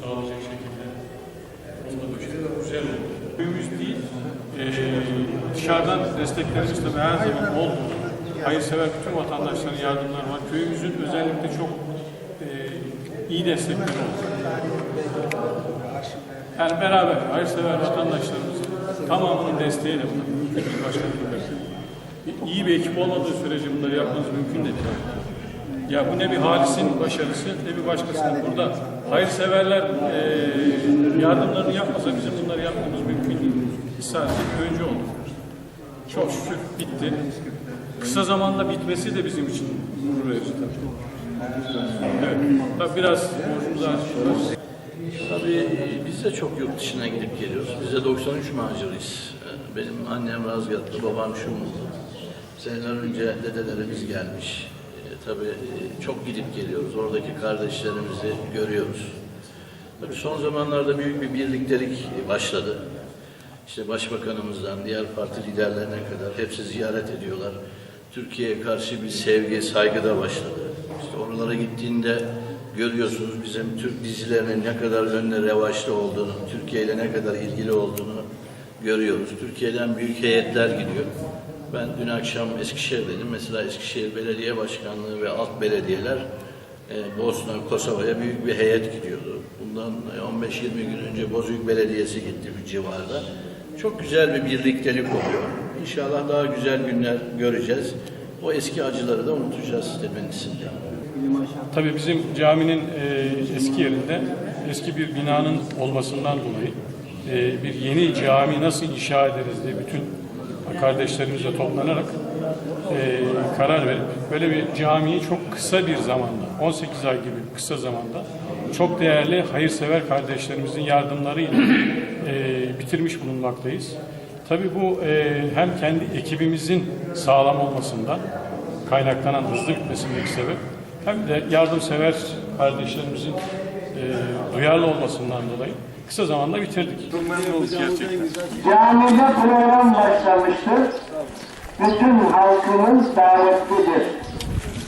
sağlayacak şekilde onu da düşünüyorum. Güzel oldu. Köyümüz değil, e, dışarıdan desteklerimiz tabii her zaman oldu. Hayırsever bütün vatandaşların yardımları var. Köyümüzün özellikle çok e, iyi destekleri oldu. Yani beraber hayırsever vatandaşlarımızın tamamının desteğiyle bunu mümkün başkanlığı iyi bir ekip olmadığı sürece bunları yapmanız mümkün de değil. Ya bu ne bir halisin başarısı ne bir başkasının burada hayırseverler e, yardımlarını yapmasa bizim bunları yapmamız mümkün değil. Biz sadece köyüncü olduk. Çok şükür bitti. Kısa zamanda bitmesi de bizim için gurur verici tabii. Evet. Tabii biraz borcumuz artıyor. Tabii e, biz de çok yurt dışına gidip geliyoruz. Biz de 93 macirayız. E, Benim annem Razgatlı, babam Şumlu. Seneler önce dedelerimiz gelmiş. E, Tabii e, çok gidip geliyoruz. Oradaki kardeşlerimizi görüyoruz. Tabii son zamanlarda büyük bir birliktelik başladı. İşte başbakanımızdan diğer parti liderlerine kadar hepsi ziyaret ediyorlar. Türkiye'ye karşı bir sevgi, saygı da başladı. İşte oralara gittiğinde görüyorsunuz bizim Türk dizilerinin ne kadar önüne revaçta olduğunu, Türkiye ile ne kadar ilgili olduğunu görüyoruz. Türkiye'den büyük heyetler gidiyor. Ben dün akşam Eskişehir'deydim. Mesela Eskişehir Belediye Başkanlığı ve alt belediyeler e, Bosna, Kosova'ya büyük bir heyet gidiyordu. Bundan e, 15-20 gün önce Bozüyük Belediyesi gitti bu civarda. Çok güzel bir birliktelik oluyor. İnşallah daha güzel günler göreceğiz. O eski acıları da unutacağız temennisinde. Tabii bizim caminin e, eski yerinde eski bir binanın olmasından dolayı e, bir yeni cami nasıl inşa ederiz diye bütün kardeşlerimizle toplanarak e, karar verip böyle bir camiyi çok kısa bir zamanda 18 ay gibi kısa zamanda çok değerli hayırsever kardeşlerimizin yardımlarıyla e, bitirmiş bulunmaktayız. Tabii bu e, hem kendi ekibimizin sağlam olmasından kaynaklanan hızlı bitmesindeki sebep hem de yardımsever kardeşlerimizin e, duyarlı olmasından dolayı kısa zamanda bitirdik. Çok memnun olduk gerçekten. Camide program başlamıştır. Bütün halkımız davetlidir.